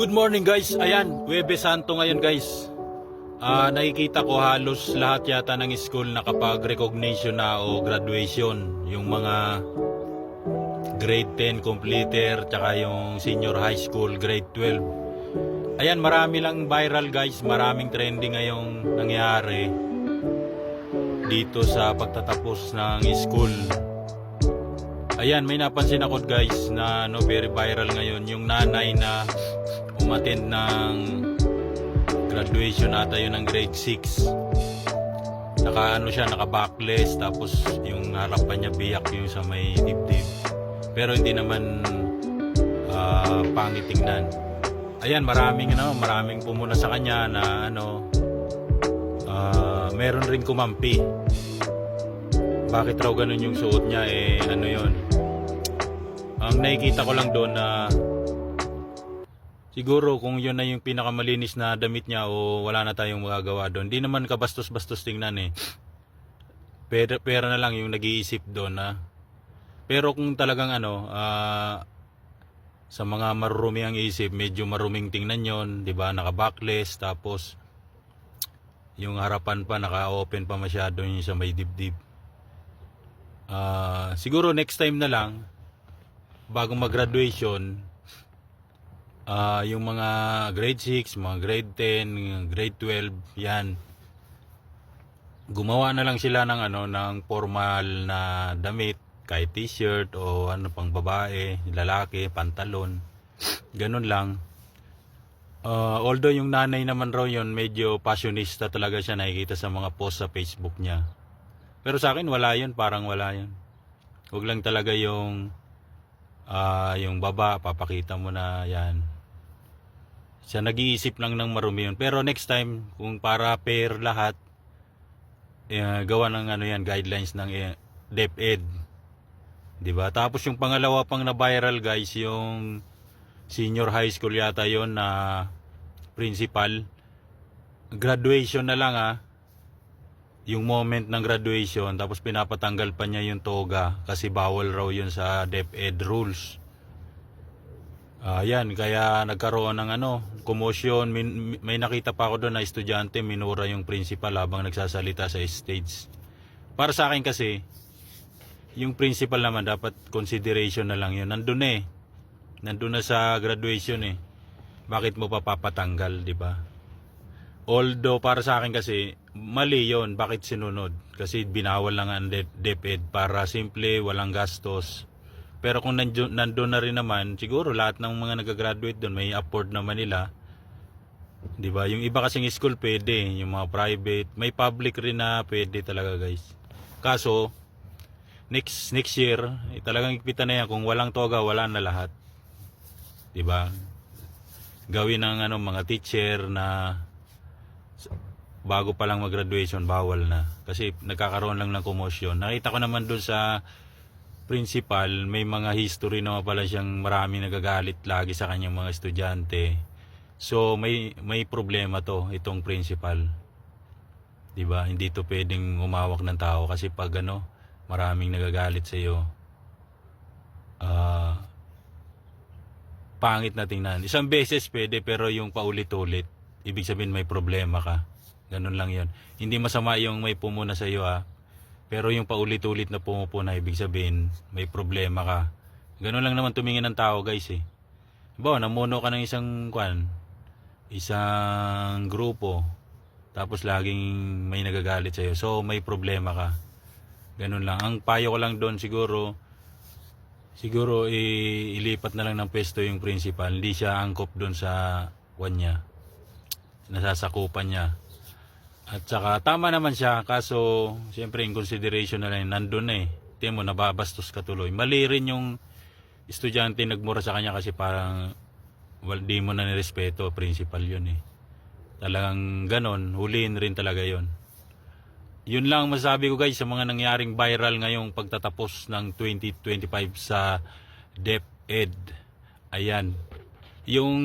Good morning guys. Ayan, Webe Santo ngayon guys. Ah, nakikita ko halos lahat yata ng school nakapag-recognition na o graduation. Yung mga grade 10 completer tsaka yung senior high school grade 12. Ayan, marami lang viral guys. Maraming trending ngayong nangyari dito sa pagtatapos ng school. Ayan, may napansin ako guys na no, very viral ngayon yung nanay na umattend ng graduation ata yun ng grade 6. Naka ano siya, naka backless tapos yung harapan niya biyak yung sa may dibdib. Pero hindi naman ah, pangit tingnan. Ayan, maraming ano, maraming pumuna sa kanya na ano ah, meron rin kumampi. Bakit raw ganun yung suot niya eh ano yon ang nakikita ko lang doon na siguro kung yun na yung pinakamalinis na damit niya o wala na tayong magagawa doon. Di naman kabastos-bastos tingnan eh. Pera, pera na lang yung nag-iisip doon na. Pero kung talagang ano, ah, sa mga marurumi ang isip, medyo maruming tingnan yon, 'di ba? Naka-backless tapos yung harapan pa naka-open pa masyado yung sa may dibdib. Ah, siguro next time na lang bago mag-graduation, ah yung mga grade 6, mga grade 10, grade 12, yan. Gumawa na lang sila ng ano ng formal na damit, kahit t-shirt o ano pang babae, lalaki, pantalon. Ganun lang. Ah, although yung nanay naman raw yun, medyo passionista talaga siya nakikita sa mga post sa Facebook niya. Pero sa akin wala yun, parang wala yun. Huwag lang talaga yung ah yung baba, papakita mo na yan. Siya nag-iisip lang ng marumi yun. Pero next time, kung para pair lahat, eh, gawa ng ano yan, guidelines ng eh, DepEd. 'Di ba? Tapos yung pangalawa pang na viral guys, yung senior high school yata yon na principal. Graduation na lang ah yung moment ng graduation tapos pinapatanggal pa niya yung toga kasi bawal raw yun sa DepEd rules. Ayan, kaya nagkaroon ng ano, commotion. Min, may nakita pa ako doon na estudyante minura yung principal habang nagsasalita sa stage. Para sa akin kasi, yung principal naman dapat consideration na lang yun. Nandun eh. Nandun na sa graduation eh. Bakit mo pa papatanggal, di ba? Although para sa akin kasi mali yon bakit sinunod kasi binawal lang ang De- DepEd para simple walang gastos pero kung nandun, nandun na rin naman siguro lahat ng mga nagagraduate doon may afford naman nila. Di ba? Yung iba kasing school pwede. Yung mga private may public rin na pwede talaga guys. Kaso next next year eh, talagang ikpita na yan. Kung walang toga wala na lahat. Di ba? Gawin ng ano mga teacher na bago pa lang mag-graduation, bawal na. Kasi nagkakaroon lang ng commotion. Nakita ko naman doon sa principal, may mga history naman pala siyang marami nagagalit lagi sa kanyang mga estudyante. So may may problema to itong principal. 'Di ba? Hindi to pwedeng umawak ng tao kasi pag ano, maraming nagagalit sa iyo. Ah pangit na tingnan. Isang beses pwede pero yung paulit-ulit, ibig sabihin may problema ka. Ganun lang yon. Hindi masama yung may pumuna sa iyo ah. Pero yung paulit-ulit na pumupuna, ibig sabihin may problema ka. Ganun lang naman tumingin ng tao guys eh. Ba, namuno ka ng isang kwan, isang grupo, tapos laging may nagagalit sa iyo. So may problema ka. Ganun lang. Ang payo ko lang doon siguro, siguro i- ilipat na lang ng pwesto yung principal. Hindi siya angkop doon sa kwan niya. Nasasakupan niya. At saka tama naman siya kaso siyempre in consideration na lang nandun na eh. Tingnan mo nababastos ka tuloy. Mali rin yung estudyante nagmura sa kanya kasi parang well, di mo na nirespeto principal yun eh. Talagang ganon, huliin rin talaga yon. Yun lang masabi ko guys sa mga nangyaring viral ngayong pagtatapos ng 2025 sa DepEd. Ayan. Yung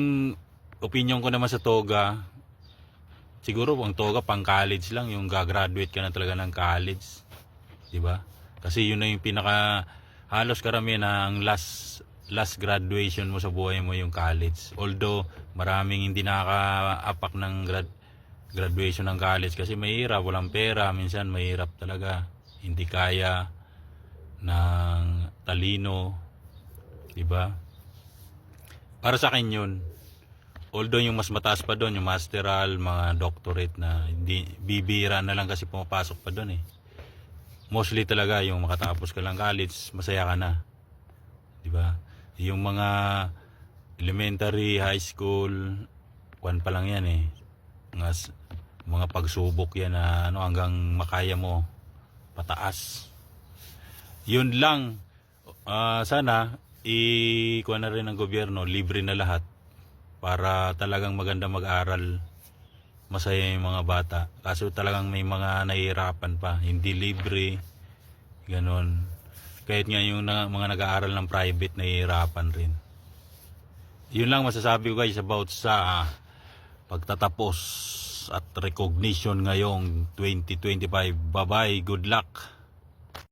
opinion ko naman sa Toga, siguro ang toga pang college lang yung gagraduate ka na talaga ng college 'di ba kasi yun na yung pinaka halos karamihan ang last last graduation mo sa buhay mo yung college. Although maraming hindi nakaka-apak ng grad graduation ng college kasi mahirap, walang pera, minsan mahirap talaga. Hindi kaya ng talino, 'di ba? Para sa akin 'yun. Although yung mas mataas pa doon, yung masteral, mga doctorate na hindi bibira na lang kasi pumapasok pa doon eh. Mostly talaga yung makatapos ka lang college, masaya ka na. 'Di ba? Yung mga elementary, high school, kwan pa lang yan eh. Mga, mga pagsubok yan na ano, hanggang makaya mo pataas. Yun lang. Ah, sana i kuha na rin ng gobyerno, libre na lahat para talagang maganda mag-aral. Masaya yung mga bata. Kaso talagang may mga nahihirapan pa, hindi libre. Ganon. Kahit nga yung na, mga nag-aaral ng private nahihirapan rin. Yun lang masasabi ko guys about sa pagtatapos at recognition ngayong 2025. Bye-bye. Good luck.